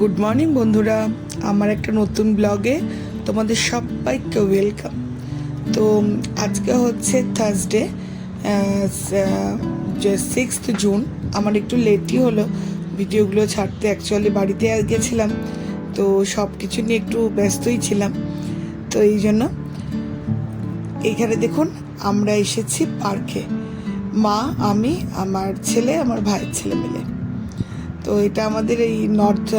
Good morning বন্ধুরা। আমার একটা নতুন ব্লগে তোমাদের সবাইকে ওয়েলকাম তো আজকে হচ্ছে থার্সডে যে সিক্সথ জুন আমার একটু লেটই হলো। ভিডিওগুলো ছাড়তে অ্যাকচুয়ালি বাড়িতে গেছিলাম। তো সব কিছু নিয়ে একটু ব্যস্তই ছিলাম। তো এই জন্য এইখানে দেখুন, আমরা এসেছি পার্কে। মা, আমি, আমার ছেলে, আমার ভাইয়ের ছেলে মিলে। তো এটা আমাদের এই নর্থ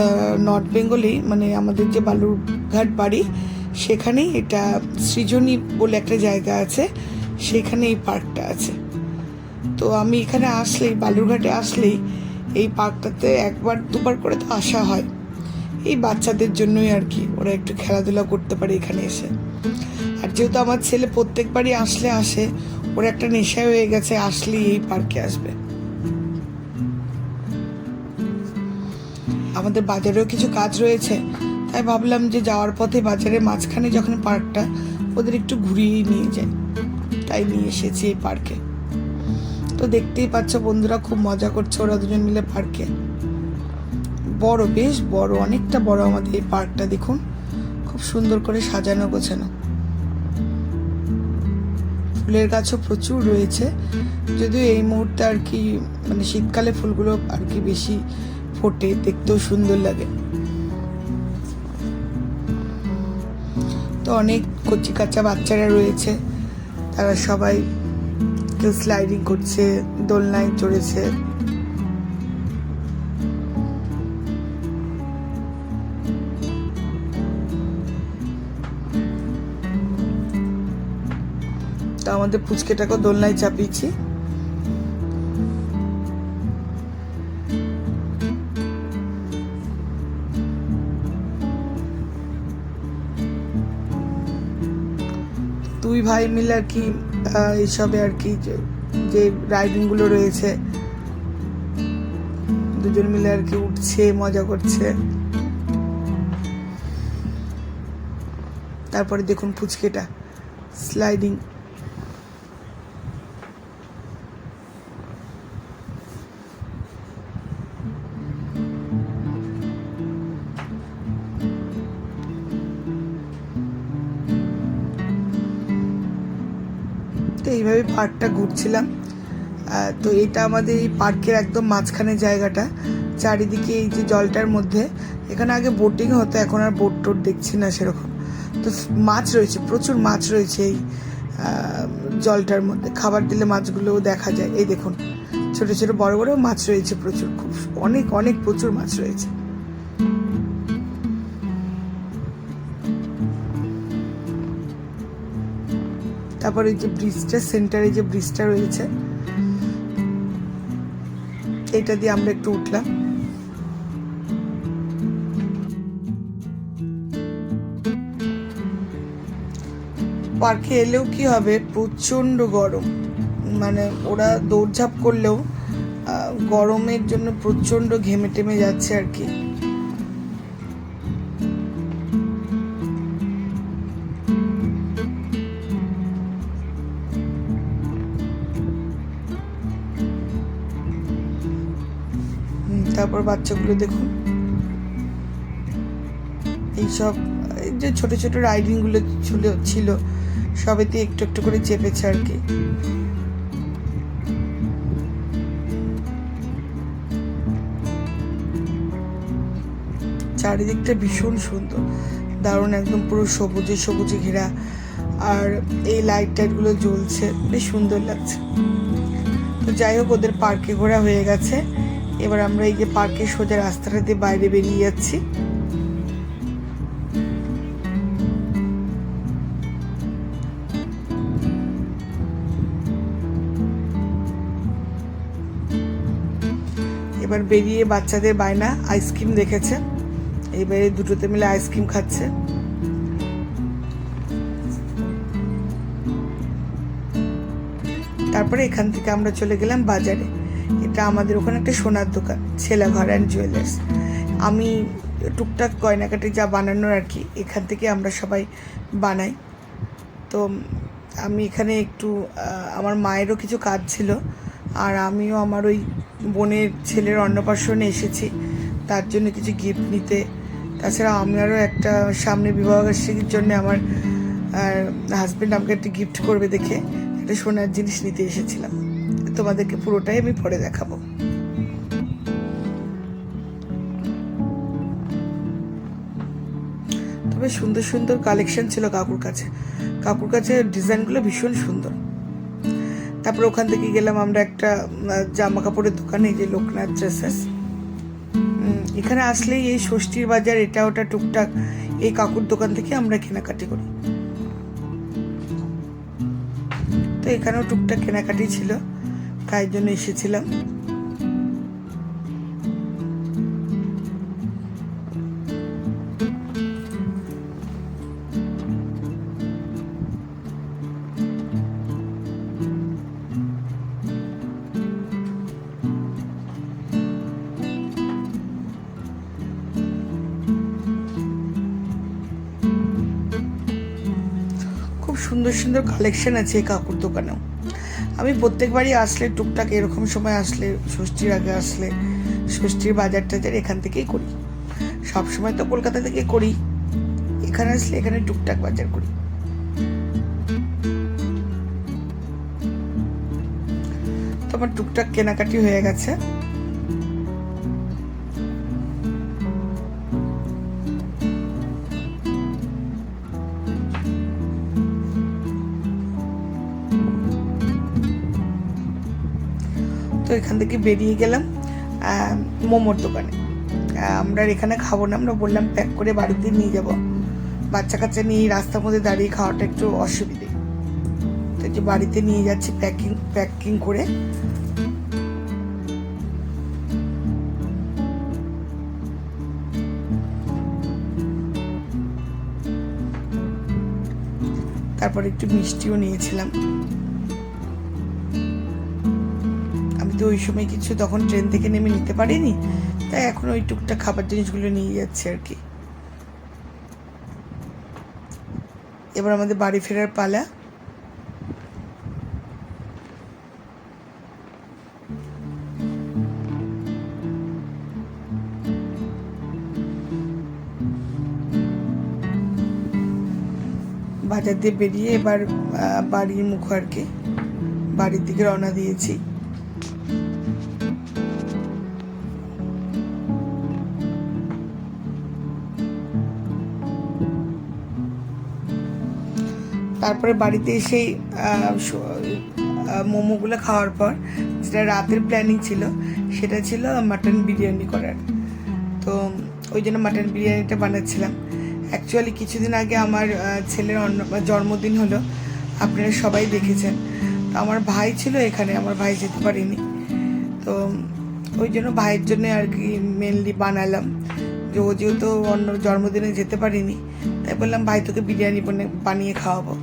নর্থ বেঙ্গলেই মানে আমাদের যে বালুরঘাট বাড়ি, সেখানেই এটা সৃজনী বলে একটা জায়গা আছে, সেখানে এই পার্কটা আছে। তো আমি এখানে আসলেই, বালুরঘাটে আসলেই এই পার্কটাতে একবার, দুবার করে তো আসা হয়। এই বাচ্চাদের জন্যই আর কি, ওরা একটু খেলাধুলা করতে পারে এখানে এসে। আর যেহেতু আমার ছেলে প্রত্যেকবারই আসলে আসে, ওর একটা নেশা হয়ে গেছে, আসলেই এই পার্কে আসবে। আমাদের বাজারেও কিছু কাজ রয়েছে। তাই ভাবলাম যে যাওয়ার পথে বাজারের মাঝখানে যখন পার্কটা, ওদের একটু ঘুরিয়ে নিয়ে যাই। তাই নিয়ে এসেছি এই পার্কে। তো দেখতেই পাচ্ছ বন্ধুরা, খুব মজা করছে ওরা দুজন মিলে পার্কে। বড়, বেশ বড়, অনেকটা বড় আমাদের এই পার্কটা, দেখুন। খুব সুন্দর করে সাজানো, গোছানো। ফুলের গাছও প্রচুর রয়েছে। যদিও এই মুহূর্তে আর কি মানে শীতকালে ফুলগুলো আর কি বেশি ফোটে দেখতেও সুন্দর লাগে। তো অনেক কচি কাঁচা বাচ্চারা রয়েছে, তারা সবাই কেউ স্লাইডিং করছে, দোলনায় চড়েছে। তো আমাদের পুচকেটাকেও দোলনায় চাপিয়েছি। দুই ভাই মিলে আর কি এইসবে আর কি যে- রাইডিংগুলো রয়েছে। দুজন মিলে আর কি উঠছে, মজা করছে। তারপরে দেখুন ফুচকেটা স্লাইডিং এইভাবে পার্কটা ঘুরছিলাম। তো এটা আমাদের এই পার্কের একদম মাঝখানে জায়গাটা। চারিদিকে এই যে জলটার মধ্যে। এখানে আগে বোটিং হতো, এখন আর বোট টোট দেখছি না সেরকম। তো মাছ রয়েছে, প্রচুর মাছ রয়েছে এই জলটার মধ্যে। খাবার দিলে মাছগুলোও দেখা যায়। এই দেখুন, ছোট ছোট বড় বড় মাছ রয়েছে প্রচুর। খুব অনেক অনেক প্রচুর মাছ রয়েছে। তারপরে এই যে ব্রিজটা সেন্টারে যে ব্রিজটা রয়েছে, এটা দিয়ে আমরা একটু উঠলাম। পার্কে এলেও কি হবে? প্রচণ্ড গরম। মানে ওরা দৌড়ঝাঁপ করলেও গরমের জন্য প্রচণ্ড ঘেমে টেমে যাচ্ছে আর কি। তারপর বাচ্চাগুলো দেখুন। এইসব এই যে ছোট ছোট রাইডিংগুলো ছিল ছিল, সবেতে একটু একটু করে চেপেছে আর কি। চারিদিকটা ভীষণ সুন্দর, দারুণ একদম পুরো সবুজে সবুজে ঘেরা, আর এই লাইট টাইটগুলো জ্বলছে, বেশ সুন্দর লাগছে। তো যাই হোক, ওদের পার্কে ঘোরা হয়ে গেছে। এবার আমরা এই যে পার্কের সোজা রাস্তাটা দিয়ে বাইরে বেরিয়ে যাচ্ছি। এবার বেরিয়ে বাচ্চাদের বায়না, আইসক্রিম দেখেছে। এবারে দুটোতে মিলে আইসক্রিম খাচ্ছে। তারপরে এখান থেকে আমরা চলে গেলাম বাজারে। এটা আমাদের ওখানে একটা সোনার দোকান ছেলাঘর অ্যান্ড জুয়েলার্স আমি টুকটাক গয়নাকাটি যা বানানোর আর কি, এখান থেকে আমরা সবাই বানাই। তো আমি এখানে একটু আমার মায়েরও কিছু কাজ ছিল, আর আমিও আমার ওই বোনের ছেলের অন্নপ্রাশনে এসেছি, তার জন্য কিছু গিফট নিতে। তাছাড়া আমারও একটা সামনে বিবাহবার্ষিকীর জন্য আমার হাজব্যান্ড আমাকে একটা গিফট করবে দেখে, একটা সোনার জিনিস নিতে এসেছিলাম। তোমাদেরকে পুরোটাই আমি পরে দেখাবো। তবে সুন্দর সুন্দর কালেকশন ছিল কাকুর কাছে। কাকুর কাছে ডিজাইনগুলো ভীষণ সুন্দর। তারপর ওখান থেকে গেলাম আমরা একটা জামা কাপড়ের দোকানে যে লোকনাথ ড্রেসেস এখানে আসলেই এই ষষ্ঠীর বাজার, এটা ওটা টুকটাক এই কাকুর দোকান থেকে আমরা কেনাকাটি করি। তো এখানেও টুকটাক কেনাকাটি ছিল। তাই জন্য এসেছিলাম? সুন্দর সুন্দর কালেকশন আছে এই কাকুর দোকানেও। আমি প্রত্যেকবারই আসলে টুকটাক এরকম সময় আসলে ষষ্ঠীর আগে আসলে ষষ্ঠীর বাজার টাজার এখান থেকেই করি। সব সময় তো কলকাতা থেকে করি। এখানে আসলে এখানে টুকটাক বাজার করি। তো আমার টুকটাক কেনাকাটি হয়ে গেছে। তো এখান থেকে বেরিয়ে গেলাম মোমোর দোকানে। আমরা এখানে খাব না, আমরা বললাম প্যাক করে বাড়িতে নিয়ে যাব। বাচ্চা কাচ্চা নিয়ে রাস্তার মধ্যে দাঁড়িয়ে খাওয়াটা একটু অসুবিধে। তো যে বাড়িতে নিয়ে যাচ্ছি প্যাকিং প্যাকিং করে। তারপর একটু মিষ্টিও নিয়েছিলাম। আমি তো ওই সময় কিছু তখন ট্রেন থেকে নেমে নিতে পারিনি, তাই এখন ওই টুকটাক খাবার জিনিসগুলো নিয়ে যাচ্ছে আর কি। এবার আমাদের বাড়ি ফেরার পালা। বাজার দিয়ে বেরিয়ে এবার বাড়ির মুখ আর কি। বাড়ির দিকে রওনা দিয়েছি। তারপরে বাড়িতে এসেই আহ, স- আহ, মোমোগুলো খাওয়ার পর যেটা রাতের প্ল্যানিং ছিল সেটা ছিল মাটন বিরিয়ানি করার। তো ওই জন্য মাটন বিরিয়ানিটা বানাচ্ছিলাম। অ্যাকচুয়ালি কিছুদিন আগে আমার ছেলের অন্ন জন্মদিন হলো আপনারা সবাই দেখেছেন। তো আমার ভাই ছিল এখানে আমার ভাই যেতে পারিনি। তো ওই জন্য ভাইয়ের জন্য আর কি মেনলি বানালাম। যে ও যেহেতু অন্য জন্মদিনে যেতে পারিনি তাই বললাম ভাই তোকে বিরিয়ানি বানিয়ে খাওয়াবো।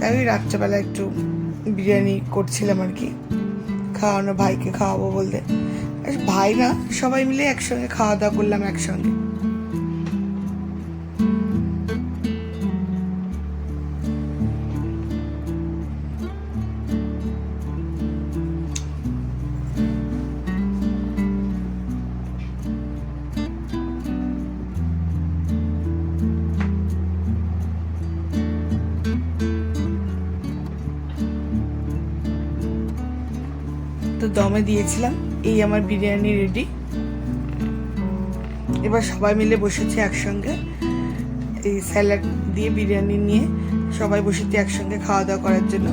তাই ওই রাত্রেবেলা একটু বিরিয়ানি করছিলাম আর কি। খাওয়ানো ভাইকে খাওয়াবো বলতে। ভাই না, সবাই মিলে একসঙ্গে খাওয়া দাওয়া করলাম একসঙ্গে। তো দমে দিয়েছিলাম। এই আমার বিরিয়ানি রেডি এবার সবাই মিলে বসেছে একসঙ্গে। এই স্যালাড দিয়ে বিরিয়ানি নিয়ে সবাই বসেছে একসঙ্গে খাওয়া দাওয়া করার জন্য।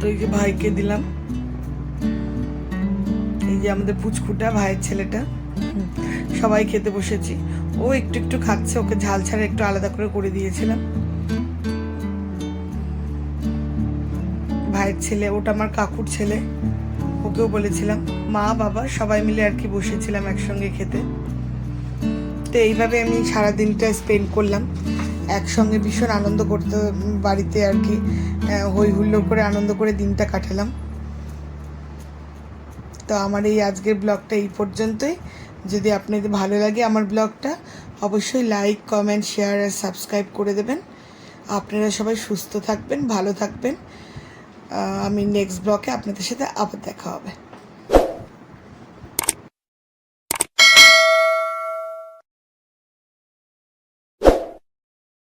তো যে ভাইকে দিলাম। এই যে আমাদের পুচকুটা, ভাইয়ের ছেলেটা। সবাই খেতে বসেছি। ও একটু একটু খাচ্ছে, ওকে ঝাল ছাড়া একটু আলাদা করে করে দিয়েছিলাম। ভাইয়ের ছেলে, ওটা আমার কাকুর ছেলে। ওকেও বলেছিলাম, মা, বাবা, সবাই মিলে আর কি বসেছিলাম একসঙ্গে খেতে। তো এইভাবে আমি সারা দিনটা স্পেন্ড করলাম। একসঙ্গে ভীষণ আনন্দ করতে, বাড়িতে আর কি হই হুল্লোড় করে আনন্দ করে দিনটা কাটালাম। তো আমার এই আজকের ব্লগটা এই পর্যন্তই। যদি আপনাদের ভালো লাগে আমার ব্লগটা, অবশ্যই লাইক কমেন্ট শেয়ার আর সাবস্ক্রাইব করে দেবেন। আপনারা সবাই সুস্থ থাকবেন, ভালো থাকবেন। আমি নেক্সট ব্লকে আপনাদের সাথে আবার দেখা হবে।